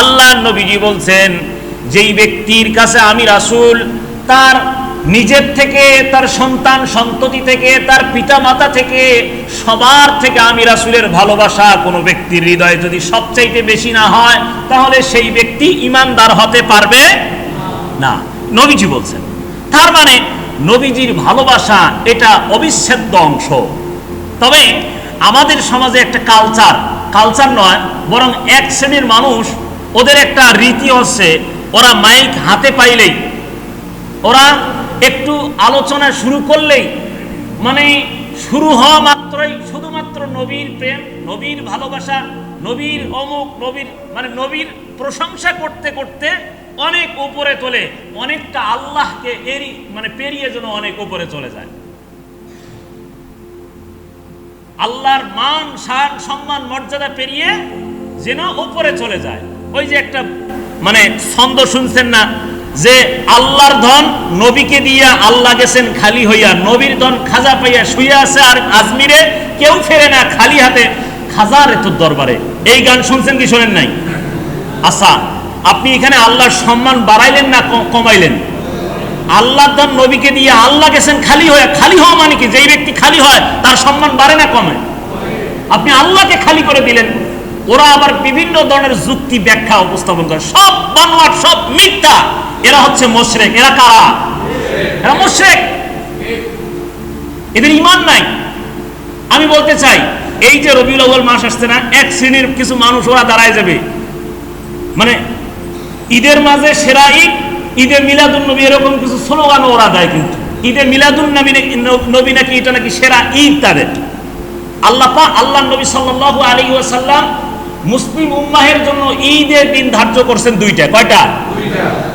আল্লাহ নবীজি বলছেন, যেই ব্যক্তির কাছে আমি রাসূল, তার নিজের থেকে, তার সন্তান সন্ততি থেকে, তার পিতা মাতা থেকে, সবার থেকে আমি রাসুলের ভালোবাসা কোনো ব্যক্তির হৃদয়ে যদি সবচাইতে বেশি না হয়, তাহলে সেই ব্যক্তি ইমানদার হতে পারবে না। নবীজি বলছেন। তার মানে নবীজির ভালোবাসা এটা অবিচ্ছেদ্য অংশ। তবে আমাদের সমাজে একটা কালচার কালচার নয়, বরং এক শ্রেণির মানুষ ওদের একটা রীতি হচ্ছে, ওরা মাইক হাতে পাইলেই, ওরা একটু আলোচনা শুরু করলেই মানে শুরু হওয়া মাত্রই শুধুমাত্র নবীর প্রেম, নবীর ভালোবাসা, নবীর অমুক, নবীর মানে নবীর প্রশংসা করতে করতে অনেক উপরে তোলে, অনেকটা আল্লাহকে এরি মানে পেরিয়ে যেন অনেক উপরে চলে যায়। আল্লাহর মান, শান, সম্মান, মর্যাদা পেরিয়ে যেন উপরে চলে যায়। ওই যে একটা মানে ছন্দ শুনছেন না, যে আল্লাহর ধন নবীকে দিয়া আল্লাহ গেছেন খালি হইয়া, নবীর ধন খাজা পাইয়া শুইয়া আছে আর আজমিরে কেউ ফেরে না খালি হাতে। খাজার এত দরবারে, এই গান শুনছেন কি শোনেন নাই? আচ্ছা আপনি এখানে আল্লাহর সম্মান বাড়াইলেন না কমাইলেন? আল্লাহ ধন নবীকে দিয়ে আল্লাহ গেছেন খালি হয়ে খালি হওয়া মানে কি? যেই ব্যক্তি খালি হয়, তার সম্মান বাড়ে না কমে? আপনি আল্লাহকে খালি করে দিলেন। ওরা আবার বিভিন্ন ধরনের যুক্তি ব্যাখ্যা উপস্থাপন করে। সব বানোয়াট, সব মিথ্যা। এরা হচ্ছে মোশরেক। এরা কারা? এরা মোশরেক। এদের ইমান নাই। আমি বলতে চাই, এই যে রবিউল আউ্বাল মাস আসছে না, এক শ্রেণির কিছু মানুষ ওরা দাঁড়ায় যাবে। মানে ঈদের মাঝে সেরা ঈদ, ঈদে মিলাদুন নবী এরকম কিছু স্লোগান ওরা দেয় কিন্তু। ঈদে মিলাদুন নবী নবী নাকি এটা নাকি সেরা ঈদ তাদের। আল্লাহ আল্লাহ নবী সাল্লাল্লাহু আলাইহি ওয়াসাল্লাম মুসলিম উম্মাহের জন্য ঈদের দিন ধার্য করছেন দুইটা। কয়টা?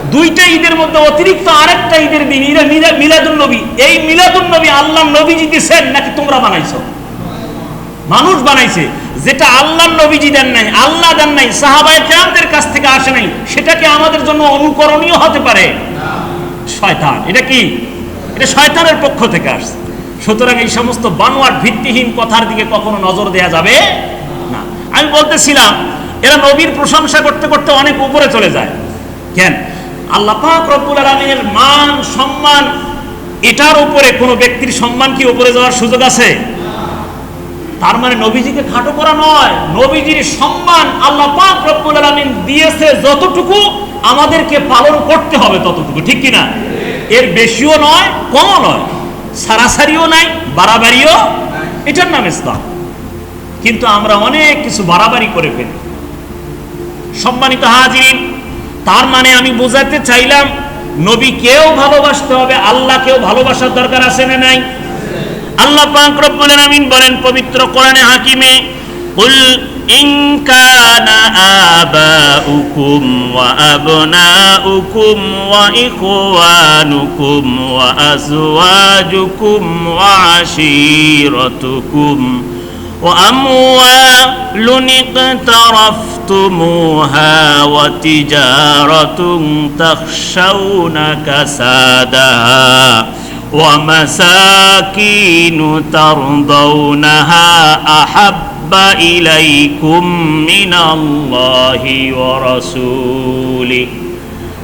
দুইটা। ঈদের মধ্যে অতিরিক্ত আরেকটা ঈদের দিন ঈদে মিলা- মিলাদুন নবী। এই মিলাদুন নবী আল্লাহ নবীজি দিছেন নাকি তোমরা বানাইছো? মানুষ বানাইছে। যেটা আল্লাহ নবীজি দেন নাই আল্লাহ দেন নাই সাহাবাই কেরামদের কাছ থেকে আসে নাই সেটাকে আমাদের জন্য অনুকরণীয় হতে পারে? শয়তান। এটা কি? এটা শয়তানের পক্ষ থেকে আসছে। সুতরাং এই সমস্ত বানোয়ার ভিত্তিহীন কথার দিকে কখনো নজর দেয়া যাবে না আমি বলতেছিলাম এরা নবীর প্রশংসা করতে করতে অনেক উপরে চলে যায়। কেন? আল্লাহ পাক রব্বুল আলমিনের মান, সম্মান, এটার উপরে কোনো ব্যক্তির সম্মান কি উপরে যাওয়ার সুযোগ আছে? তার মানে নবীজিকে খাটো করা নয়, নবীজির সম্মান আল্লাহ পাক রব্বুল আলামিন দিয়েছে যতটুকু, আমাদেরকে পালন করতে হবে ততটুকু, ঠিক কি না? এর বেশিও নয়, কমও নয়, সারাসারিও নাই, বাড়াবাড়িও এটার নাম ইসলাম। কিন্তু আমরা অনেক কিছু বাড়াবাড়ি করে ফেলি। সম্মানিত হাজিরিন, তার মানে আমি বোঝাতে চাইলাম নবীকেও ভালোবাসতে হবে আল্লাহকেও ভালোবাসার দরকার আছে না নাই? আল্লাহ পাক রব্বুল আলামিন বলেন পবিত্র কোরআনে হাকিমে, কুল ইন কানা আবাউকুম ওয়া আবনাউকুম ওয়া ইখওয়ানুকুম ওয়া আজওয়াজুকুম ওয়া আশীরাতুকুম। وأموال اقترفتموها وتجارة تخشون كسادها ومساكين ترضونها أحب إليكم من الله ورسوله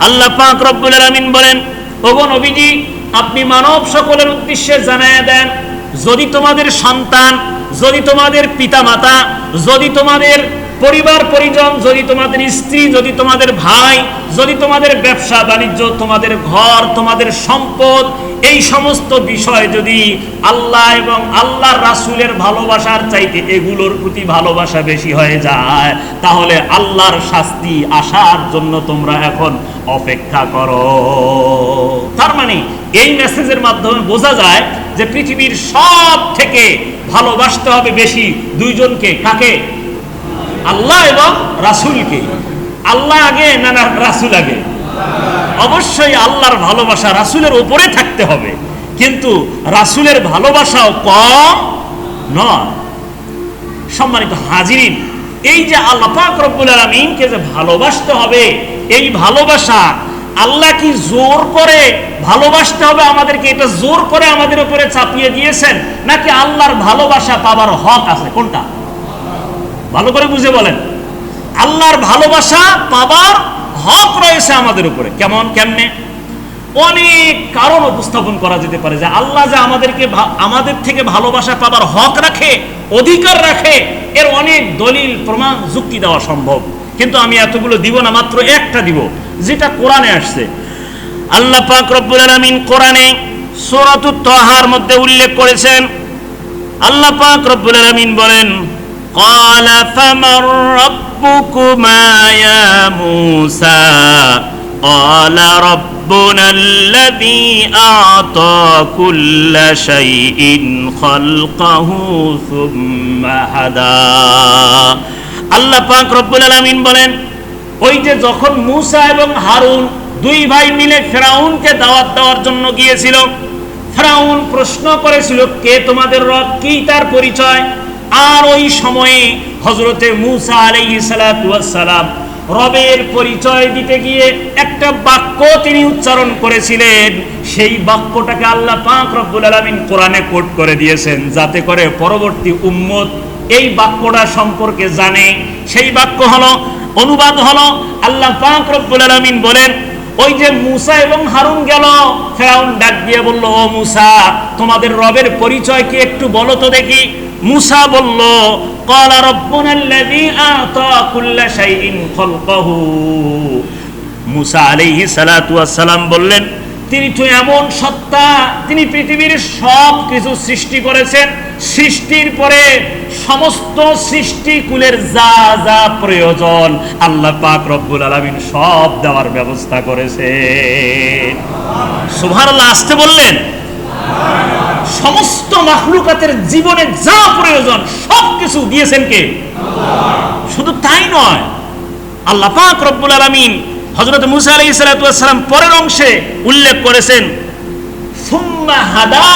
আল্লাহ পাক রব্বুল আলামিন বলেন ওগো নবীজি আপনি মানব সকলের উদ্দেশ্যে জানায় দেন যদি তোমাদের সন্তান যদি তোমাদের পিতামাতা যদি তোমাদের পরিবার, পরিজন, যদি তোমাদের স্ত্রী, যদি তোমাদের ভাই, যদি তোমাদের ব্যবসা, বাণিজ্য, তোমাদের ঘর, তোমাদের সম্পদ, এই সমস্ত বিষয় যদি আল্লাহ এবং আল্লাহর রাসূলের ভালোবাসার চাইতে এগুলোর প্রতি ভালোবাসা বেশি হয়ে যায়, তাহলে আল্লাহর শাস্তি আসার জন্য তোমরা এখন অপেক্ষা করো। তার মানে এই মেসেজের মাধ্যমে বোঝা যায় যে পৃথিবীর সব থেকে ভালোবাসতে হবে বেশি দুইজনকে, কাকে? আল্লাহ এবং রাসূলকে। আল্লাহ আগে না রাসূল আগে? অবশ্যই আল্লাহর ভালোবাসা রাসূলের উপরে থাকতে হবে। কিন্তু রাসূলের ভালোবাসাও কম নয়। সম্মানিত হাজিরিন, এই যে আল্লাহ পাক রব্বুল আলামিনকে যে ভালোবাসতে হবে, এই ভালোবাসা আল্লাহ কি জোর করে ভালোবাসতে হবে আমাদেরকে? এটা জোর করে আমাদের উপরে চাপিয়ে দিয়েছেন? নাকি আল্লাহর ভালোবাসা পাবার হক আছে? কোনটা? ভালো করে বুঝে বলেন। আল্লাহর ভালোবাসা পাবার হক রয়েছে আমাদের উপরে। কেমন? কেমনে? অনেক কারণ উপস্থাপন করা যেতে পারে যে আল্লাহ যে আমাদেরকে আমাদের থেকে ভালোবাসা পাবার হক রাখে, অধিকার রাখে, এর অনেক দলিল, প্রমাণ, যুক্তি দেওয়া সম্ভব। কিন্তু আমি এতগুলো দিব না, মাত্র একটা দিব, যেটা কোরআনে আসছে। আল্লাহ পাক রব্বুল আলামিন কোরআনে সূরাতুত তাহার মধ্যে উল্লেখ করেছেন। আল্লাহ পাক রব্বুল আলামিন বলেন قال فمن ربكما يا موسى قال ربنا الذي أعطى كل شيء خلقه ثم هدى আল্লাহ পাক রব্বুল আলামিন বলেন, ওই যে যখন মুসা এবং হারুন দুই ভাই মিলে ফেরাউনকে দাওয়াত দেওয়ার জন্য গিয়েছিল, ফেরাউন প্রশ্ন করেছিল, কে তোমাদের রব? কি তার পরিচয়? আর ওই সময়ে হজরতে মুসা আলাইহিস সালাম রবের পরিচয় দিতে গিয়ে একটা বাক্য তিনি উচ্চারণ করেছিলেন। সেই বাক্যটাকে আল্লাহ পাক রব্বুল আলামিন কোরআনে কোট করে দিয়েছেন যাতে করে পরবর্তী উম্মত এই বাক্যটা সম্পর্কে জানে। সেই বাক্য হলো, অনুবাদ হলো, আল্লাহ পাক রব্বুল আলামিন বলেন, ওই যে মুসা এবং হারুন গেল, ফেরাউন ডাক দিয়ে বলল, ও মুসা, তোমাদের রবের পরিচয় কি একটু বলো তো দেখি। মুসা বলল, কলা রব্বনাল্লাযী আতা কুল্লা শাইইন খালকাহু। মুসা আলাইহি সালাতু সালাম বললেন, তিনি তো এমন সত্তা, তিনি পৃথিবীর সব কিছু সৃষ্টি করেছেন। সৃষ্টির পরে সমস্ত সৃষ্টিকুলের যা যা প্রয়োজন আল্লাহ পাক রব্বুল আলামিন সব দেওয়ার ব্যবস্থা করেছে সুভার আল্লাহ আসতে বললেন। সমস্ত মাখলুকাতের জীবনে যা প্রয়োজন সব কিছু দিয়েছেন কে? শুধু তাই নয় আল্লাহ পাক রব্বুল আলামিন হযরত মুসা আলাইহিস সালাম পরের অংশে উল্লেখ করেছেন হাদা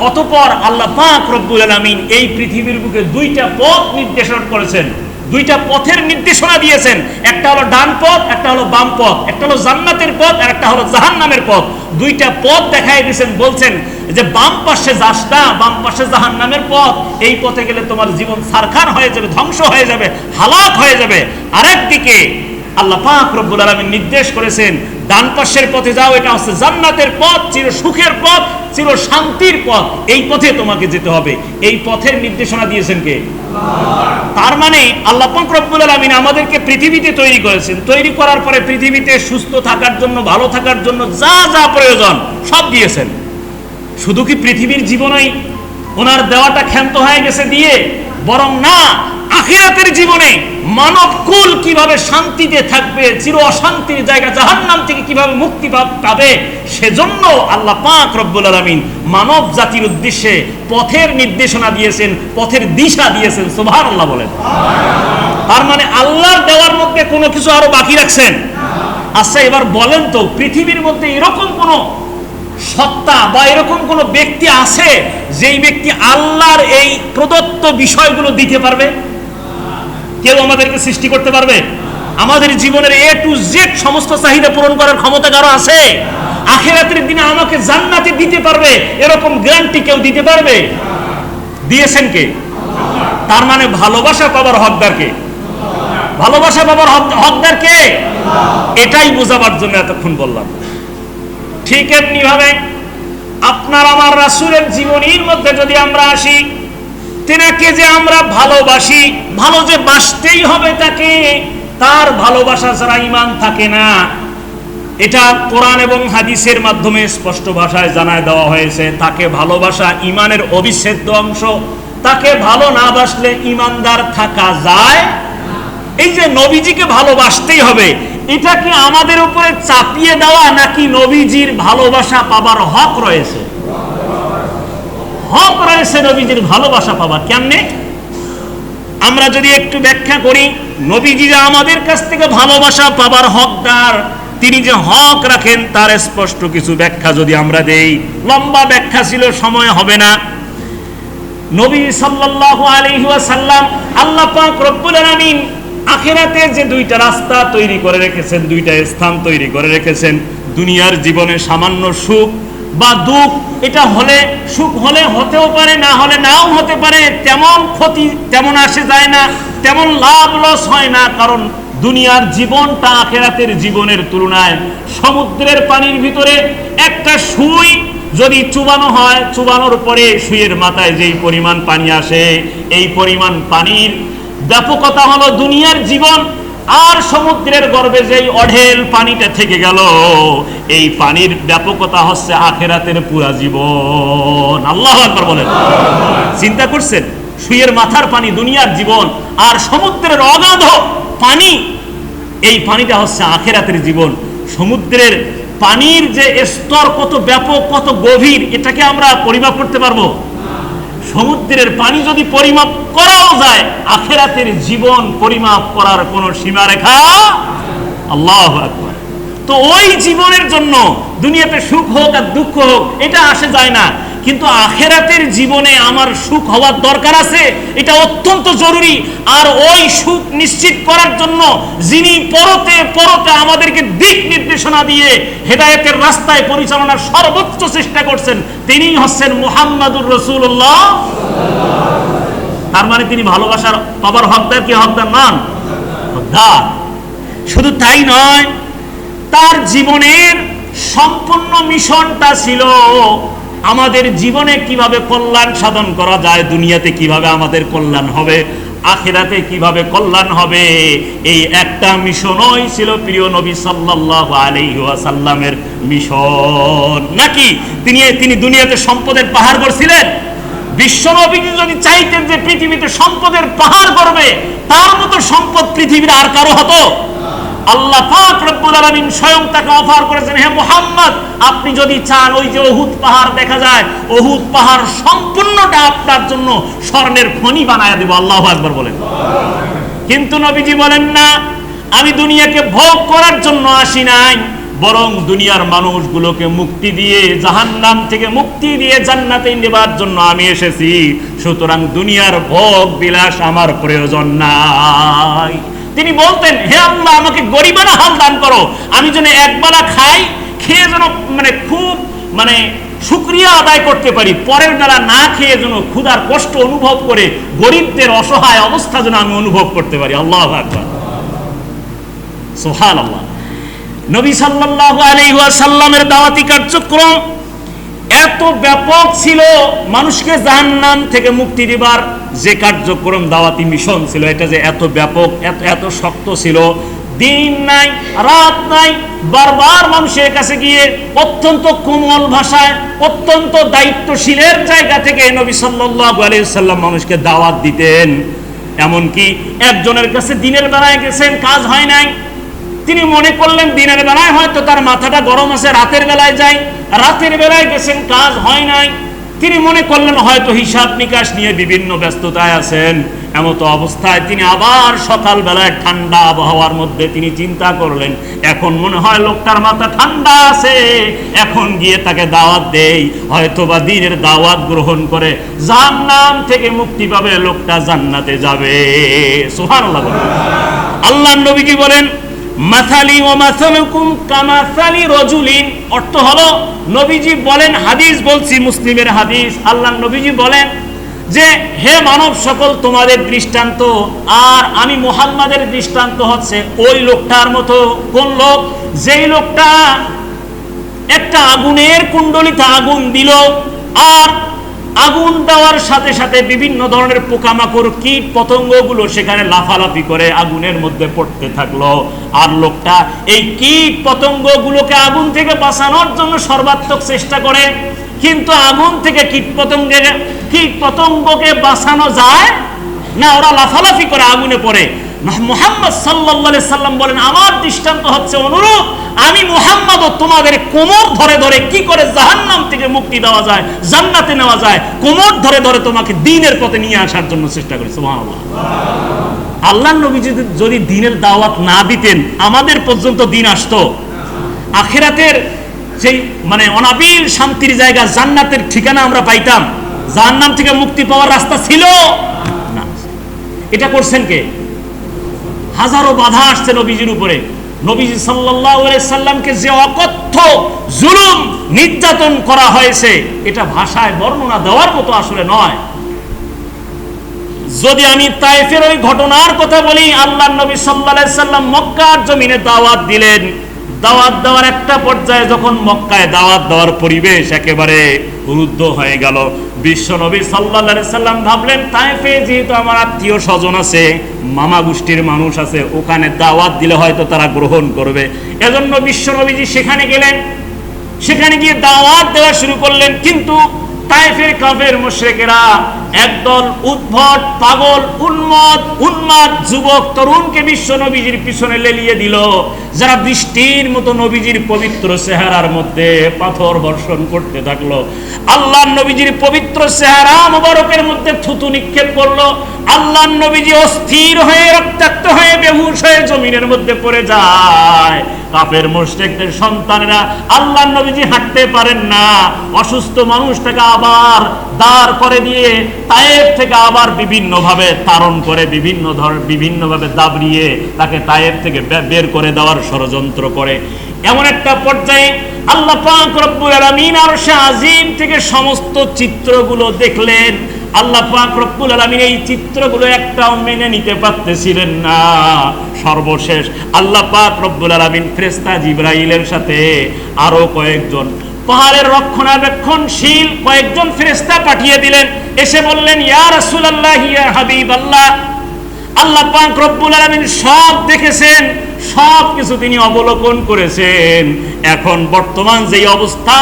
অতঃপর আল্লাহ পাক রব্বুল আলামিন এই পৃথিবীর বুকে দুইটা পথ নির্দেশন করেছেন। দুইটা পথের নির্দেশনা দিয়েছেন। একটা হলো ডান পথ একটা হলো বাম পথ। একটা হলো জান্নাতের পথ আর একটা হলো জাহান্নামের পথ। দুইটা পথ দেখাই দিয়েছেন বলছেন যে বাম পাশে যাস না বাম পাশে জাহান্নামের পথ, এই পথে গেলে তোমার জীবন সারখার হয়ে যাবে, ধ্বংস হয়ে যাবে, হালাক হয়ে যাবে। আরেক দিকে আল্লাহ পাক রব্বুল আলামিন নির্দেশ করেছেন, ডান পাশের পথে যাও, এটা হচ্ছে জান্নাতের পথ, চির সুখের পথ, চির শান্তির পথ, এই পথে তোমাকে যেতে হবে। এই পথের নির্দেশনা দিয়েছেন কে? তার মানে আল্লাহ পাক রব্বুল আলামিন আমাদেরকে পৃথিবীতে তৈরি করেছেন। তৈরি করার পরে পৃথিবীতে সুস্থ থাকার জন্য, ভালো থাকার জন্য যা যা প্রয়োজন, সব দিয়েছেন। শুধু কি পৃথিবীর জীবনেই ওনার দেওয়াটা ক্ষান্ত হয়ে গেছে দিয়ে, বরং না, আখিরাতের জীবনে মানব কুল কীভাবে শান্তিতে থাকবে, চির অশান্তির জায়গা জাহান্নাম থেকে কীভাবে মুক্তি পাবে, সেজন্য আল্লাহ পাক রব্বুল আলামিন মানব জাতির উদ্দেশ্যে পথের নির্দেশনা দিয়েছেন, পথের দিশা দিয়েছেন সোভার আল্লাহ বলেন। তার মানে আল্লাহর দেওয়ার মধ্যে কোনো কিছু আরও বাকি রাখছেন? আচ্ছা এবার বলেন তো, পৃথিবীর মধ্যে এরকম কোনো সত্তা বা এরকম কোন ব্যক্তি আছে যেই ব্যক্তি আল্লাহর এই প্রদত্ত বিষয়গুলো দিতে পারবে? কেউ আমাদেরকে সৃষ্টি করতে পারবে? আমাদের জীবনের এ টু জেড সমস্ত চাহিদা পূরণ করার ক্ষমতা কারও আছে? আখেরাতের দিনে আমাকে জান্নাতে দিতে পারবে? এরকম গ্যারান্টি কেউ দিতে পারবে? দিয়েছেন কে? তার মানে ভালোবাসা পাবার হকদার কে? ভালোবাসা পাবার হক- হকদার কে? এটাই বোঝাবার জন্য এতক্ষণ বললাম। ঠিক এমনি ভাবে আপনার আমার রাসূলের জীবনীর মধ্যে যদি আমরা আসি, তেনাকে যে আমরা ভালোবাসি, ভালো যে বাসতেই হবে তাকে, তার ভালোবাসা ছাড়া ইমান থাকে না। এটা কোরআন এবং হাদিসের মাধ্যমে স্পষ্ট ভাষায় জানায় দেওয়া হয়েছে। তাকে ভালোবাসা ইমানের অবিচ্ছেদ্য অংশ। তাকে ভালো না বাসলে ইমানদার থাকা যায়। এই যে নবীজিকে ভালোবাসতেই হবে এটা কি আমাদের উপরে চাপিয়ে দেওয়া নাকি নবীজির ভালোবাসা পাবার হক রয়েছে? হক রয়েছে নবীজির ভালোবাসা পাবার, কেমনে? আমরা যদি একটু ব্যাখ্যা করি, নবীজি যে আমাদের কাছ থেকে ভালোবাসা পাবার হকদার, তিনি যে হক রাখেন, তার স্পষ্ট কিছু ব্যাখ্যা যদি আমরা দেই। লম্বা ব্যাখ্যা ছিল, সময় হবে না। নবী সাল্লাল্লাহু আলাইহি ওয়াসাল্লাম আল্লাহ পাক রব্বুল আলামিন আখিরাতে যে দুইটা রাস্তা তৈরি করে রেখেছেন, দুইটা স্থান তৈরি করে রেখেছেন, দুনিয়ার জীবনে সামান্য সুখ বা দুঃখ, এটা হলে সুখ হলে হতেও পারে, না হলে নাও হতে পারে, তেমন ক্ষতি তেমন আসে যায় না, তেমন লাভ লস হয় না, কারণ দুনিয়ার জীবনটা আখেরাতের জীবনের তুলনায় সমুদ্রের পানির ভিতরে একটা সুই যদি চুবানো হয়, চুবানোর পরে সুইয়ের মাথায় যেই পরিমাণ পানি আসে, এই পরিমাণ পানির ব্যাপকতা হলো দুনিয়ার জীবন আর সমুদ্রের গর্ভে যেই অঢেল পানিটা থেকে গেল। এই পানির ব্যাপকতা হচ্ছে আখেরাতের পুরা জীবন। আল্লাহ আকবার বলেন। চিন্তা করছেন? সুইয়ের মাথার পানি দুনিয়ার জীবন আর সমুদ্রের অগাধ পানি, এই পানিটা হচ্ছে আখেরাতের জীবন। সমুদ্রের পানির যে স্তর কত ব্যাপক, কত গভীর, এটাকে আমরা পরিমাপ করতে পারব? সমুদ্রের পানি যদি পরিমাপ করাও যায়, আখেরাতের জীবন পরিমাপ করার কোনো সীমারেখা আল্লাহ তো ওই জীবনের জন্য দুনিয়াতে সুখ হোক আর দুঃখ হোক, এটা আসে যায় না। কিন্তু আখেরাতের জীবনে আমার সুখ হওয়ার দরকার আছে, এটা অত্যন্ত জরুরি। আর ওই সুখ নিশ্চিত করার জন্য যিনি পরতে পরতে আমাদেরকে দিক নির্দেশনা দিয়ে হেদায়েতের রাস্তায় পরিচালনার সর্বোচ্চ চেষ্টা করছেন তিনি হচ্ছেন মুহাম্মাদুর রসুল্লাহ তার মানে তিনি ভালোবাসার পাবার হকদার কি হকদার নন? হকদার। শুধু তাই নয়, তার জীবনের সম্পূর্ণ মিশনটা ছিল আমাদের জীবনে কীভাবে কল্যাণ সাধন করা যায়, দুনিয়াতে কীভাবে আমাদের কল্যাণ হবে, আখেরাতে কীভাবে কল্যাণ হবে, এই একটা মিশনই ছিল প্রিয় নবী সাল্লাল্লাহু আলাইহি ওয়াসাল্লামের মিশন। নাকি তিনি তিনি দুনিয়াতে সম্পদের পাহাড় করছিলেন বিশ্বনবীজি যদি চাইতেন যে পৃথিবীতে সম্পদের পাহাড় করবে তার মতো সম্পদ পৃথিবীর আর কারও হতো? আল্লাহ পাক রব্বুল আলামিন স্বয়ং তাকে অফার করেছেন, হে মুহাম্মদ, আপনি যদি চান ওই যে ওহুদ পাহাড় দেখা যায় ওহুদ পাহাড় সম্পূর্ণটা আপনার জন্য স্বর্ণের খনি বানায় দেব। আল্লাহু আকবার বলেন। কিন্তু নবীজি বলেন না, আমি দুনিয়াকে ভোগ করার জন্য আসি নাই, বরং দুনিয়ার মানুষগুলোকে মুক্তি দিয়ে, জাহান্নাম থেকে মুক্তি দিয়ে জান্নাতে নেবার জন্য আমি এসেছি। সুতরাং দুনিয়ার ভোগ বিলাস আমার প্রয়োজন নাই। তিনি বলতেন, হে আল্লাহ, আমাকে গরিবানা হাল দান করো। আমি যেন একবেলা খাই, খেয়ে যেন মানে খুব মানে শুক্রিয়া আদায় করতে পারি। পরের বেলা না খেয়ে যেন ক্ষুধার কষ্ট অনুভব করে গরিবদের অসহায় অবস্থা যেন আমি অনুভব করতে পারি। আল্লাহ আকবার। সোহান আল্লাহ নবী সাল্লাল্লাহু আলাইহি ওয়াসাল্লামের দাওয়াতি কার্যক্রম এত ব্যাপক ছিল মানুষকে জাহান্নাম থেকে মুক্তি দিবার যে কার্যক্রম দাওয়াতি মিশন ছিল, এটা যে এত ব্যাপক, এত এত শক্ত ছিল, দিন নাই, রাত নাই, বারবার মানুষের কাছে গিয়ে অত্যন্ত কোমল ভাষায়, অত্যন্ত দায়িত্বশীলের জায়গা থেকে নবী সাল্লাল্লাহু আলাইহি সাল্লাম মানুষকে দাওয়াত দিতেন। এমনকি একজনের কাছে দিনের বেলায় গেছেন, কাজ হয় নাই তিনি মনে করলেন, দিনের বেলায় হয়তো তার মাথাটা গরম আছে, রাতের বেলায় যায়। রাতের বেলায় গেছেন কাজ হয় নাই। তিনি মনে করলেন, হয়তো হিসাব নিকাশ নিয়ে বিভিন্ন ব্যস্ততায় আছেন। এমত অবস্থায় তিনি আবার সকাল বেলায় ঠান্ডা আবহাওয়ার মধ্যে তিনি চিন্তা করলেন, এখন মনে হয় লোকটার মাথা ঠান্ডা আছে। এখন গিয়ে তাকে দাওয়াত দেই হয়তো বা দিনের দাওয়াত গ্রহণ করে জান্নাম থেকে মুক্তি পাবে, লোকটা জান্নাতে যাবে। বলেন। আল্লাহ নবীজি বলেন? মাথালি ও মাসালুকুম কামাসালি রজুলিন। অর্থ হলো, নবীজি বলেন হাদিস বলছি, মুসলিমের হাদিস। আল্লাহ নবীজি বলেন যে, হে মানব সকল, তোমাদের দৃষ্টান্ত, আর আমি মুহাম্মাদের দৃষ্টান্ত হচ্ছে ওই লোকটার মতো। কোন লোক? যেই লোকটা একটা আগুনের কুণ্ডলিতে আগুন দিল, আর আগুন দেওয়ার সাথে সাথে বিভিন্ন ধরনের পোকামাকড়, কীট পতঙ্গগুলো সেখানে লাফালাফি করে আগুনের মধ্যে পড়তে থাকল। আর লোকটা এই কীট পতঙ্গগুলোকে আগুন থেকে বাঁচানোর জন্য সর্বাত্মক চেষ্টা করে, কিন্তু আগুন থেকে কীট পতঙ্গে কীট পতঙ্গকে বাঁচানো যায় না, ওরা লাফালাফি করে আগুনে পড়ে। মোহাম্মদ সাল্লাহ সাল্লাম বলেন, আমার দৃষ্টান্ত হচ্ছে অনুরূপ, আমি মোহাম্মদ ও তোমাদের কোমর ধরে ধরে কি করে জাহান্নাম থেকে মুক্তি দেওয়া যায়, জান্নাতে নেওয়া যায়, কোমর ধরে ধরে তোমাকে দিনের পথে নিয়ে আসার জন্য চেষ্টা করি। সুবহানাল্লাহ। আল্লাহ নবী যদি যদি দিনের দাওয়াত না দিতেন, আমাদের পর্যন্ত দিন আসতো। আখেরাতের সেই মানে অনাবিল শান্তির জায়গা, জান্নাতের ঠিকানা আমরা পাইতাম। জাহান্নাম থেকে মুক্তি পাওয়ার রাস্তা ছিল না। এটা করছেন কে? হাজারো বাধা আসছে নবীজির উপরে। নবীজি সাল্লামকে যে অকথ্য জুলুম নির্যাতন করা হয়েছে, এটা ভাষায় বর্ণনা দেওয়ার মতো আসলে নয়। যদি আমি তাইফের ওই ঘটনার কথা বলি আল্লাহ নবী সাল্লাহ সাল্লাম মক্কার জমিনে দাওয়াত দিলেন। দাওয়াত দেওয়ার একটা পর্যায়ে যখন মক্কায় দাওয়াত দেওয়ার পরিবেশ একেবারে রুদ্ধ হয়ে গেল। বিশ্ব নবী সাল্লাল্লাহু সাল্লাম ভাবলেন, তাইফে যেহেতু আমার আত্মীয় স্বজন আছে, মামা গোষ্ঠীর মানুষ আছে, ওখানে দাওয়াত দিলে হয়তো তারা গ্রহণ করবে। এজন্য বিশ্ব নবীজি সেখানে গেলেন। সেখানে গিয়ে দাওয়াত দেওয়া শুরু করলেন। কিন্তু তাইফের কাফের মুশরিকেরা একদল উদ্ভট, পাগল উন্মত উন্মাদ যুবক তরুণকে বিশ্ব নবীজির পিছনে লেলিয়ে দিল। যারা বৃষ্টির মতো নবীজির পবিত্র চেহারার মধ্যে পাথর বর্ষণ করতে থাকল। আল্লাহ নবীজির পবিত্র চেহারা মোবারকের মধ্যে থুতু নিক্ষেপ করল। আল্লাহ নবীজি অস্থির হয়ে, রক্তাক্ত হয়ে, বেহুশ হয়ে জমিনের মধ্যে পড়ে যায়। কাপের মুশরিকদের সন্তানেরা আল্লাহ নবীজি হাঁটতে পারেন না। অসুস্থ মানুষটাকে আবার দাঁড় করে দিয়ে তায়েব থেকে আবার বিভিন্নভাবে তারণ করে, বিভিন্ন ধর, বিভিন্নভাবে দাবড়িয়ে তাকে তায়েব থেকে বের করে দেওয়ার ষড়যন্ত্র করে। এমন একটা পর্যায়ে আল্লাহ আজিম থেকে সমস্ত চিত্রগুলো দেখলেন। আল্লাহ রব্বুল আলামিন এই চিত্রগুলো একটাও মেনে নিতে পারতেছিলেন না। সর্বশেষ আল্লাহ পাক রব্বুল আলামিন ফেরেশতা জিব্রাইলের সাথে আরও কয়েকজন পাহাড়ের রক্ষণাবেক্ষণশীল কয়েকজন ফেরেস্তা পাঠিয়ে দিলেন। এসে বললেন ইয়া রাসূলুল্লাহ ইয়া হাবিবাল্লাহ। আল্লাহ পাক রব্বুল আলামিন সব দেখেছেন, সব কিছু তিনি অবলোকন করেছেন। এখন বর্তমান যেই অবস্থা,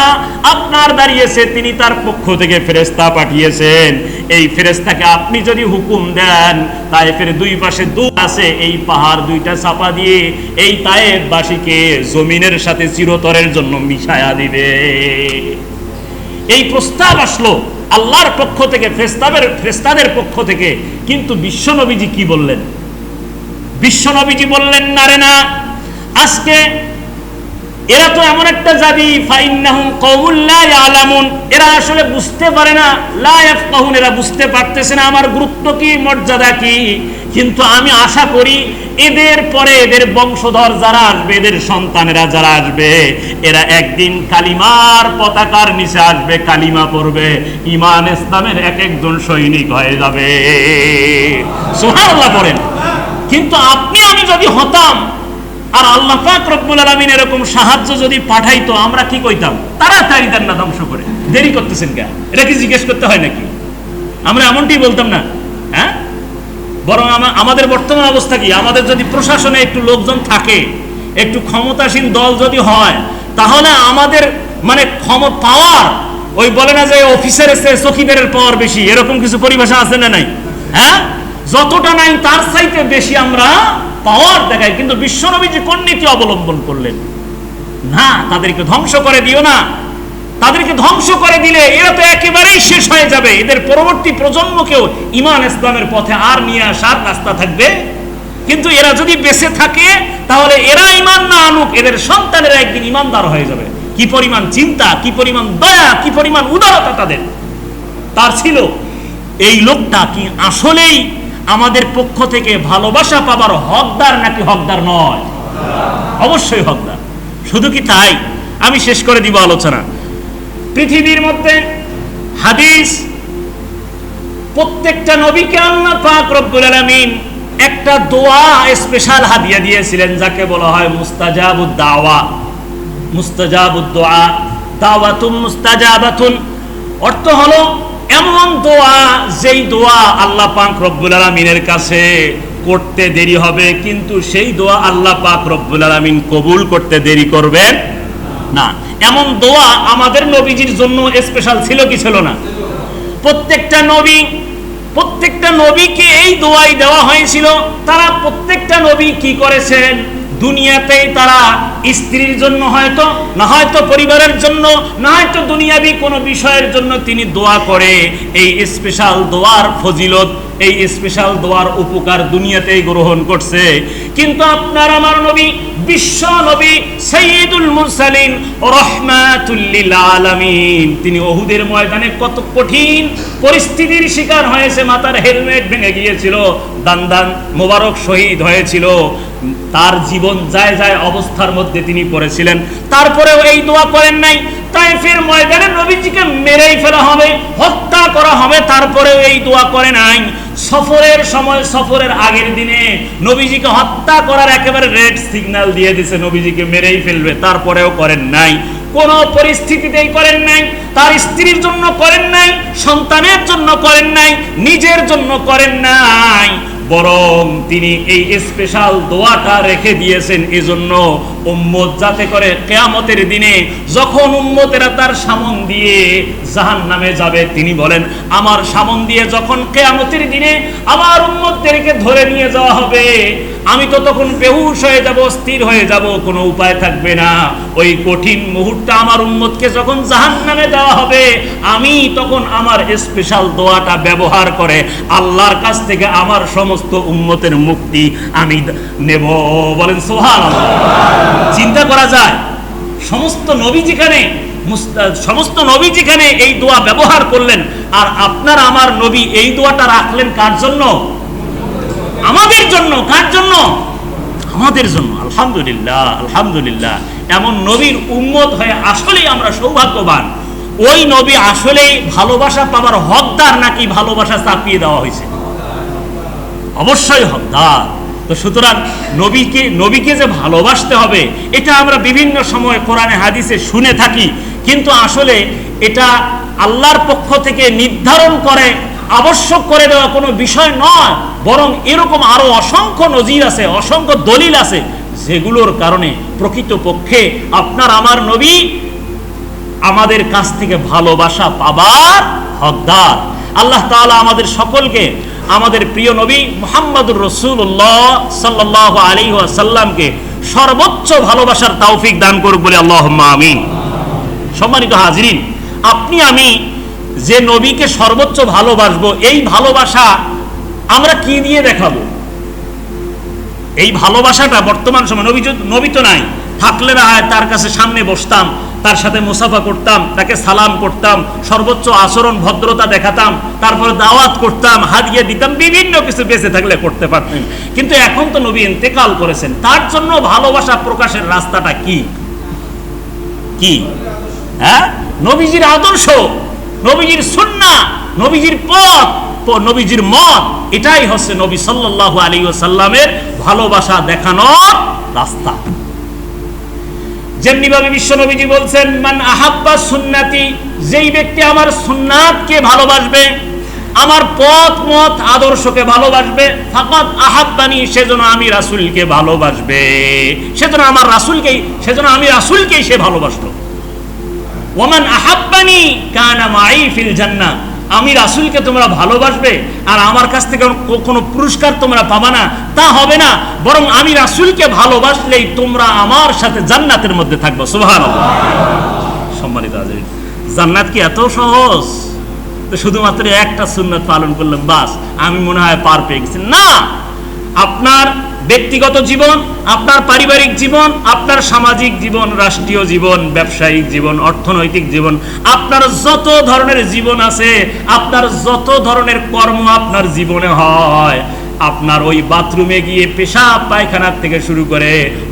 আপনার দাঁড়িয়েছে, তিনি তার পক্ষ থেকে ফেরেস্তা পাঠিয়েছেন। এই ফেরেস্তাকে আপনি যদি হুকুম দেন, তাইফের দুই পাশে দু আছে, এই পাহাড় দুইটা চাপা দিয়ে এই তায়েববাসীকে জমিনের সাথে চিরতরের জন্য মিশায়া দিবে। এই প্রস্তাব আসলো। আল্লাহর পক্ষ থেকে ফেস্তাবের ফেস্তাদের পক্ষ থেকে। কিন্তু বিশ্বনবীজি কি বললেন? বিশ্বনবীজি বললেন, না রে না, আজকে এরা তো এমন একটা জাতি ইয়ালামুন। এরা আসলে বুঝতে পারে না, লা ইয়াফকাহুন, এরা বুঝতে পারতেছে না আমার গুরুত্ব কি, মর্যাদা কি। কিন্তু আমি আশা করি এদের পরে এদের বংশধর যারা আসবে, এদের সন্তানেরা যারা আসবে, এরা একদিন কালিমার পতাকার নিচে আসবে, কালিমা পড়বে ইমান ইসলামের এক একজন সৈনিক হয়ে যাবে। সুবহানাল্লাহ পড়েন। কিন্তু আপনি, আমি যদি হতাম আর আল্লাহ পাক রব্বুল আলামিন এরকম সাহায্য যদি পাঠাইতো, আমরা কি কইতাম? তাড়াতাড়ি না ধ্বংস করে। দেরি করতেছেন কে এটা কি জিজ্ঞেস করতে হয় নাকি? আমরা এমনটি বলতাম না হ্যাঁ? বরং আমাদের বর্তমান অবস্থা কি? আমাদের যদি প্রশাসনে একটু লোকজন থাকে, একটু ক্ষমতাসীন দল যদি হয়, তাহলে আমাদের মানে ক্ষম, পাওয়ার, ওই বলে না যে অফিসারের চেয়ে চকিদারের পাওয়ার বেশি, এরকম কিছু পরিভাষা আছে না নাই? হ্যাঁ? যতটা নাই তার চাইতে বেশি আমরা পাওয়ার দেখায়, কিন্তু বিশ্বনবীজি কোন নীতি অবলম্বন করলেন? না, তাদেরকে ধ্বংস করে দিও না। তাদেরকে ধ্বংস করে দিলে এরা তো একেবারেই শেষ হয়ে যাবে। এদের পরবর্তী প্রজন্মকেও ইমান ইসলামের পথে আর নিয়ে আসার রাস্তা থাকবে। কিন্তু এরা যদি বেঁচে থাকে, তাহলে এরা ইমান না আনুক, এদের সন্তানেরা একদিন ইমানদার হয়ে যাবে। কি পরিমাণ চিন্তা, কি পরিমাণ দয়া, কি পরিমাণ উদারতা তাদের? তার ছিল, এই লোকটা কি আসলেই আমাদের পক্ষ থেকে ভালোবাসা পাবার হকদার নাকি হকদার নয়? অবশ্যই হকদার। শুধু কি তাই? আমি শেষ করে দিব আলোচনা। পৃথিবীর মধ্যে হাদিস, প্রত্যেকটা নবীকে আল্লাহ পাক রব্বুল আলামিন একটা দোয়া স্পেশাল হাদিয়া দিয়েছিলেন, যাকে বলা হয় মুস্তাজাবুদ দাওয়া। মুস্তাজাবুদ দোয়া দাওয়াতুন মুস্তাজাবাতুন। অর্থ হলো এমন দোয়া, যেই দোয়া আল্লাহ পাক রব্বুল আলামিনের কাছে করতে দেরি হবে, কিন্তু সেই দোয়া আল্লাহ পাক রব্বুল আলামিন কবুল করতে দেরি করবেন না। এমন দোয়া আমাদের নবীজির জন্য স্পেশাল ছিল কি ছিল না? প্রত্যেকটা নবী, প্রত্যেকটা নবীকে এই দোয়াই দেওয়া হয়েছিল, তারা প্রত্যেকটা নবী কি করেছেন? দুনিয়াতেই তারা স্ত্রীর জন্য হয়তো, না হয়তো পরিবারের জন্য, না হয়তো দুনিয়াবি কোনো বিষয়ের জন্য তিনি দোয়া করে। এই স্পেশাল দোয়ার ফজিলত এই স্পেশাল দোয়ার উপকার দুনিয়াতেই গ্রহণ করছে। কিন্তু আপনার আমার নবী, বিশ্ব নবী সৈয়দুল মুরসালিন রহমাতুল্লিল আলামিন। তিনি ওহুদের ময়দানে কত কঠিন পরিস্থিতির শিকার হয়েছে, মাথার হেলমেট ভেঙে গিয়েছিল দান দান মোবারক শহীদ হয়েছিল। তার জীবন যায় যায় অবস্থার মধ্যে তিনি পড়েছিলেন। তারপরেও এই দোয়া করেন নাই তাইফের ময়দানে নবীজিকে মেরেই ফেলা হবে, হত্যা করা হবে, তারপরেও এই দোয়া করে নাই। সফরের সময়, সফরের আগের দিনে নবীজিকে হত্যা করার একেবারে রেড সিগন্যাল দিয়ে দিছে, নবীজিকে মেরেই ফেলবে, তারপরেও করেন নাই। কোন পরিস্থিতিতেই করেন নাই, তার স্ত্রীর জন্য করেন নাই, সন্তানের জন্য করেন নাই, নিজের জন্য করেন নাই। বরং তিনি এই স্পেশাল দোয়াটা রেখে দিয়েছেন, এজন্য উম্মত যাতে করে কেয়ামতের দিনে যখন উম্মতেরা তার সামন দিয়ে জাহান নামে যাবে, তিনি বলেন, আমার সামন দিয়ে যখন কেয়ামতের দিনে আমার উম্মতদেরকে ধরে নিয়ে যাওয়া হবে, আমি তো তখন বেহুশ হয়ে যাব স্থির হয়ে যাব, কোনো উপায় থাকবে না। ওই কঠিন মুহূর্তে আমার উম্মতকে যখন জাহান নামে দেওয়া হবে, আমি তখন আমার স্পেশাল দোয়াটা ব্যবহার করে আল্লাহর কাছ থেকে আমার সমস্ত উম্মতের মুক্তি আমি নেব। বলেন সোহান চিন্তা করা যায়। সমস্ত নবী যেখানে সমস্ত নবী যেখানে এই দোয়া ব্যবহার করলেন, আর আপনার আমার নবী এই দোয়াটা রাখলেন কার জন্য? আমাদের জন্য, কার জন্য? আমাদের জন্য, আলহামদুলিল্লাহ আলহামদুলিল্লাহ। এমন নবীর উম্মত হয়ে আসলেই আমরা সৌভাগ্যবান। ওই নবী আসলেই ভালোবাসা পাবার হকদার নাকি ভালোবাসা চাপিয়ে দেওয়া হয়েছে? অবশ্যই হকদার। তো সুতরাং নবীকে নবীকে যে ভালোবাসতে হবে, এটা আমরা বিভিন্ন সময় কোরআনে, হাদিসে শুনে থাকি। কিন্তু আসলে এটা আল্লাহর পক্ষ থেকে নির্ধারণ করে, আবশ্যক করে দেওয়া কোনো বিষয় নয়। বরং এরকম আরও অসংখ্য নজির আছে, অসংখ্য দলিল আছে, যেগুলোর কারণে প্রকৃতপক্ষে আপনার, আমার নবী আমাদের কাছ থেকে ভালোবাসা পাবার হকদার। আল্লাহ তাআলা আমাদের সকলকে আমাদের প্রিয় নবী মুহাম্মদুর রসুল্লাহ সাল্লাহ আলী সাল্লামকে সর্বোচ্চ ভালোবাসার তৌফিক দান করুক বলে আল্লাহ আমিন। সম্মানিত হাজরিন, আপনি, আমি যে নবীকে সর্বোচ্চ ভালোবাসবো, এই ভালোবাসা আমরা কি দিয়ে দেখাবো? এই ভালোবাসাটা বর্তমান সময় নবী নবী তো নাই। থাকলে না হয় তার কাছে সামনে বসতাম তার সাথে মুসাফা করতাম, তাকে সালাম করতাম, সর্বোচ্চ আচরণ, ভদ্রতা দেখাতাম, তারপরে দাওয়াত করতাম হাদিয়ে দিতাম, বিভিন্ন কিছু বেঁচে থাকলে করতে পারতেন। কিন্তু এখন তো নবী ইন্তেকাল করেছেন। তার জন্য ভালোবাসা প্রকাশের রাস্তাটা কি? কি? হ্যাঁ? নবীজির আদর্শ, নবীজির সুন্না, নবীজির পথ নবীজির মত, এটাই হচ্ছে নবী সাল্লাল্লাহু আলাইহি ওয়াসাল্লামের ভালোবাসা দেখানোর রাস্তা। যেমনি ভাবে বিশ্ব নবীজি বলছেন, মান আহাব্বা সুন্নাতি যেই ব্যক্তি আমার সুন্নাতকে ভালোবাসবে, আমার পথ, মত, আদর্শকে ভালোবাসবে ফাকাত আহাব্বানি সেজন্য আমি রাসূলকে ভালোবাসবে। সেজন্য আমার রাসূলকেই সেজন্য আমি রাসূলকেই সে ভালোবাসলো। ওমান আহাব্বানি কানা মাই ফিল জান্নাহ। আমি রাসুলকে তোমরা ভালোবাসবে আর আমার কাছ থেকে কোনো পুরস্কার তোমরা পাবা না, তা হবে না। বরং আমি রাসুলকে ভালোবাসলেই তোমরা আমার সাথে জান্নাতের মধ্যে থাকব। সোহান সম্মানিত জান্নাত কি এত সহজ? শুধুমাত্র একটা সুন্নত পালন করলাম, বাস। আমি মনে হয় পার পেয়ে গেছি। না! আপনার ব্যক্তিগত জীবন, আপনার পারিবারিক জীবন, আপনার সামাজিক জীবন, রাষ্ট্রীয় জীবন, ব্যবসায়িক জীবন, অর্থনৈতিক জীবন, আপনার যত ধরনের জীবন আছে, আপনার যত ধরনের কর্ম আপনার জীবনে হয়, আপনার ওই বাথরুমে গিয়ে পেশাব পায়খানার থেকে শুরু করে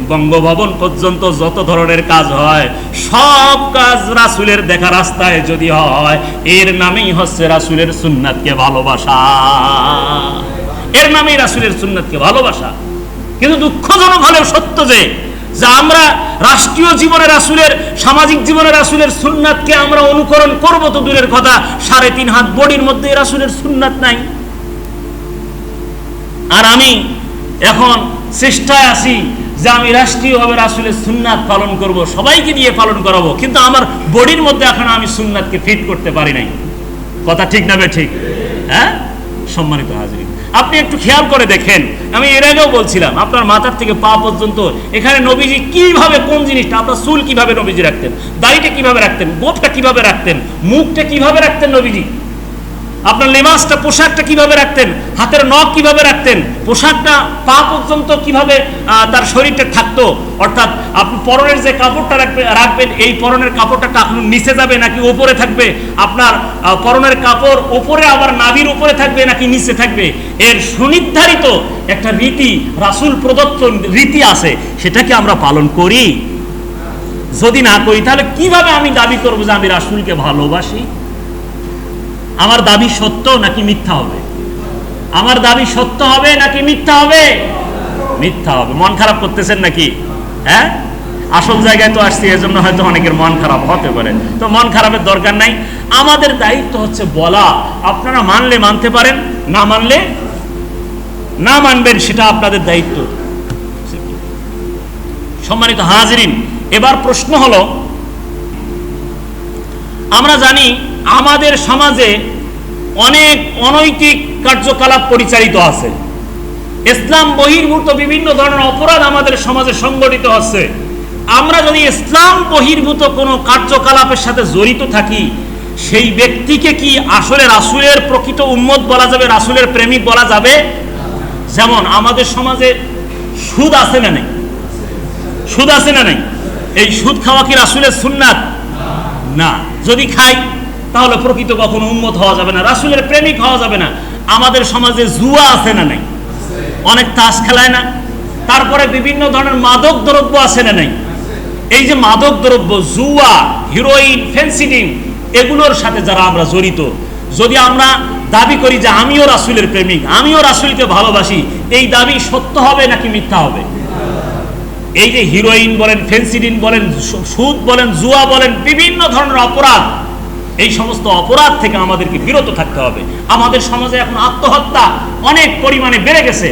বঙ্গভবন পর্যন্ত যত ধরনের কাজ হয়, সব কাজ রাসুলের দেখা রাস্তায় যদি হয়, এর নামেই হচ্ছে রাসুলের সুন্নাতকে ভালোবাসা। এর নামেই রাসুলের সুন্নাতকে ভালোবাসা। কিন্তু দুঃখজনক হলেও সত্য যে আমরা রাষ্ট্রীয় জীবনে রাসুলের, সামাজিক জীবনে রাসুলের সুন্নাতকে আমরা অনুকরণ করব তো দূরের কথা, সাড়ে তিন হাত বডির মধ্যে রাসুলের সুন্নাত নাই। আর আমি এখন চেষ্টায় আছি যে আমি রাষ্ট্রীয়ভাবে রাসুলের সুন্নাত পালন করব, সবাইকে দিয়ে পালন করাবো, কিন্তু আমার বডির মধ্যে এখন আমি সুন্নাতকে ফিট করতে পারি নাই। কথা ঠিক না বে ঠিক? হ্যাঁ? সম্মানিত হাজির আপনি একটু খেয়াল করে দেখেন। আমি এর আগেও বলছিলাম, আপনার মাথার থেকে পা পর্যন্ত এখানে নবীজি কীভাবে কোন জিনিসটা, আপনার চুল কীভাবে নবীজি রাখতেন, দাড়িটা কীভাবে রাখতেন গোপটা কীভাবে রাখতেন, মুখটা কীভাবে রাখতেন নবীজি? আপনার লেবাসটা, পোশাকটা কীভাবে রাখতেন? হাতের নখ কীভাবে রাখতেন? পোশাকটা পা পর্যন্ত কীভাবে তার শরীরটা থাকতো? অর্থাৎ আপনি পরনের যে কাপড়টা রাখবে, রাখবেন, এই পরনের কাপড়টা টাকনুর নিচে যাবে নাকি উপরে থাকবে? আপনার পরনের কাপড় উপরে আবার নাভির উপরে থাকবে নাকি নিচে থাকবে? এর সুনির্ধারিত একটা রীতি, রাসুল প্রদত্ত রীতি আছে, সেটাকে আমরা পালন করি। যদি না করি, তাহলে কীভাবে আমি দাবি করব যে আমি রাসুলকে ভালোবাসি? আমার দাবি সত্য নাকি মিথ্যা হবে? আমার দাবি সত্য হবে নাকি মিথ্যা হবে? মিথ্যা হবে। মন খারাপ করতেছেন নাকি? হ্যাঁ? আসল জায়গায় তো আসছি, এজন্য হয়তো অনেকের মন খারাপ হতে পারে। তো মন খারাপের দরকার নাই। আমাদের দায়িত্ব হচ্ছে বলা। আপনারা মানলে মানতে পারেন, না মানলে না মানবেন, সেটা আপনাদের দায়িত্ব। সম্মানিত হাজিরিন, এবার প্রশ্ন হলো, আমরা জানি আমাদের সমাজে অনেক অনৈতিক কার্যকলাপ পরিচালিত আছে। ইসলাম বহির্ভূত বিভিন্ন ধরনের অপরাধ আমাদের সমাজে সংগঠিত হচ্ছে। আমরা যদি ইসলাম বহির্ভূত কোনো কার্যকলাপের সাথে জড়িত থাকি, সেই ব্যক্তিকে কি আসলে রাসুলের প্রকৃত উম্মত বলা যাবে, রাসুলের প্রেমিক বলা যাবে? যেমন আমাদের সমাজে সুদ আছে না নেই? সুদ আছে না নেই? এই সুদ খাওয়া কি রাসুলের সুন্নাত? না। যদি খাই তাহলে প্রকৃত কখনো উন্মত হওয়া যাবে না। রাসুলের প্রেমিক হওয়া যাবে না। আমাদের সমাজে জুয়া আছে না নাই? অনেক তাস খেলায় না? তারপরে বিভিন্ন ধরনের মাদক দ্রব্য আছে না নাই? এই যে মাদক দ্রব্য, জুয়া, হিরোইন, ফেন্সিডিং, এগুলোর সাথে যারা আমরা জড়িত, যদি আমরা দাবি করি যে আমিও রাসুলের প্রেমিক, আমিও রাসুলকে ভালোবাসি, এই দাবি সত্য হবে নাকি মিথ্যা হবে? এই যে হিরোইন বলেন ফেন্সিডিন বলেন সুদ বলেন, জুয়া বলেন, বিভিন্ন ধরনের অপরাধ এই সমস্ত অপরাধ থেকে আমাদেরকে বিরত থাকতে হবে। আমাদের সমাজে এখন আত্মহত্যা অনেক পরিমাণে বেড়ে গেছে।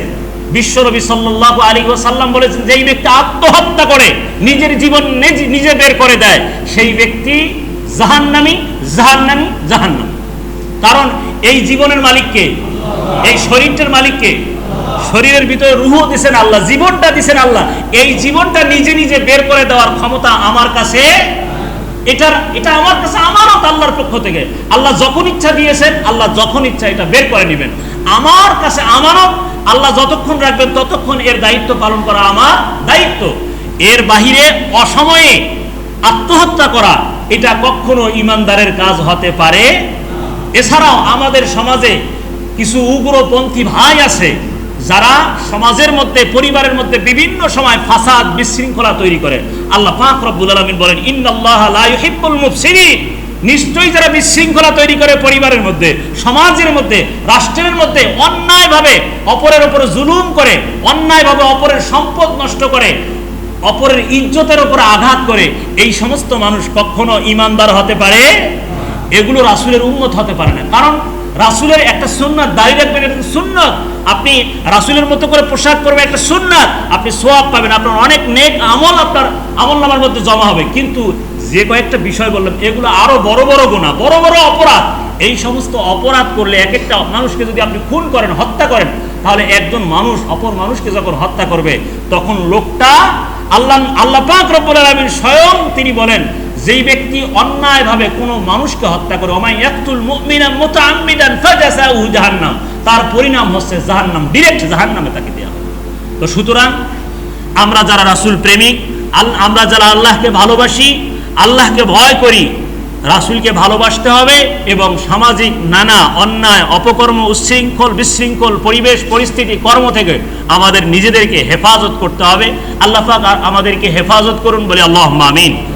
বিশ্বনবী সাল্লাল্লাহু আলাইহি ওয়াসাল্লাম বলেছেন, যেই ব্যক্তি আত্মহত্যা করে, নিজের জীবন নিজে বের করে দেয়, সেই ব্যক্তি জাহান্নামী জাহান্নামী জাহান্নামী। কারণ এই জীবনের মালিককে, এই শরীরটার মালিককে শরীরের ভিতরে রুহও দিছেন আল্লাহ, জীবনটা দিছেন আল্লাহ। এই জীবনটা নিজে নিজে বের করে দেওয়ার ক্ষমতা আমার কাছে এটার, এটা আমার কাছে আমানত আল্লাহর পক্ষ থেকে। আল্লাহ যখন ইচ্ছা দিয়েছেন, আল্লাহ যখন ইচ্ছা এটা বের করে নেবেন। আমার কাছে আমানত, আল্লাহ যতক্ষণ রাখবেন ততক্ষণ এর দায়িত্ব পালন করা আমার দায়িত্ব। এর বাহিরে অসময়ে আত্মহত্যা করা, এটা কখনো ইমানদারের কাজ হতে পারে এছাড়াও আমাদের সমাজে কিছু উগ্রপন্থী ভাই আছে যারা সমাজের মধ্যে, পরিবারের মধ্যে বিভিন্ন সময় ফাসাদ, বিশৃঙ্খলা তৈরি করে, আল্লাহ পাক রব্বুল আলামিন বলেন, ইন্নাল্লাহ লা ইউহিব্বুল মুফসিদিন। নিশ্চয়ই যারা বিশৃঙ্খলা তৈরি করে পরিবারের মধ্যে, সমাজের মধ্যে, রাষ্ট্রের মধ্যে অন্যায়ভাবে অপরের উপরে জুলুম করে, অন্যায়ভাবে অপরের সম্পদ নষ্ট করে, অপরের ইজ্জতের উপর আঘাত করে, এই সমস্ত মানুষ কখনো ইমানদার হতে পারে? এগুলো রাসুলের উন্নত হতে পারে না। কারণ রাসুলের একটা সুন্নাত দাঁড়িয়ে রাখবেন, এটা সুন্নাত। আপনি রাসুলের মতো করে পোশাক পরবেন একটা সুন্নাত। আপনি সোয়াব পাবেন, আপনার অনেক নেক আমল আপনার আমল নামার মধ্যে জমা হবে। কিন্তু যে কয়েকটা বিষয় বললাম, এগুলো আরও বড় বড় গুণা বড় বড় অপরাধ। এই সমস্ত অপরাধ করলে এক একটা মানুষকে যদি আপনি খুন করেন, হত্যা করেন, তাহলে একজন মানুষ, অপর মানুষকে যখন হত্যা করবে, তখন লোকটা আল্লাহ আল্লাহ পাক রব্বুল আলামিন স্বয়ং তিনি বলেন যেই ব্যক্তি অন্যায়ভাবে কোনো মানুষকে হত্যা করে ওমাই ইয়াকতুল মুমিনা মুতাআম্মিদান ফাজাসাহু জাহান্নাম, তার পরিণাম হচ্ছে জাহান্নাম ডাইরেক্ট জাহান্নামে তাকে দেওয়া হবে। তো সুতরাং আমরা যারা রাসূল প্রেমিক আমরা যারা আল্লাহকে ভালোবাসি, আল্লাহকে ভয় করি, রাসূলকে ভালোবাসতে হবে এবং সামাজিক নানা অন্যায়, অপকর্ম, উচ্ছৃঙ্খল, বিশৃঙ্খল, পরিবেশ, পরিস্থিতি, কর্ম থেকে আমাদের নিজেদেরকে হেফাজত করতে হবে। আল্লাহ আমাদেরকে হেফাজত করুন বলে আল্লাহ আমিন।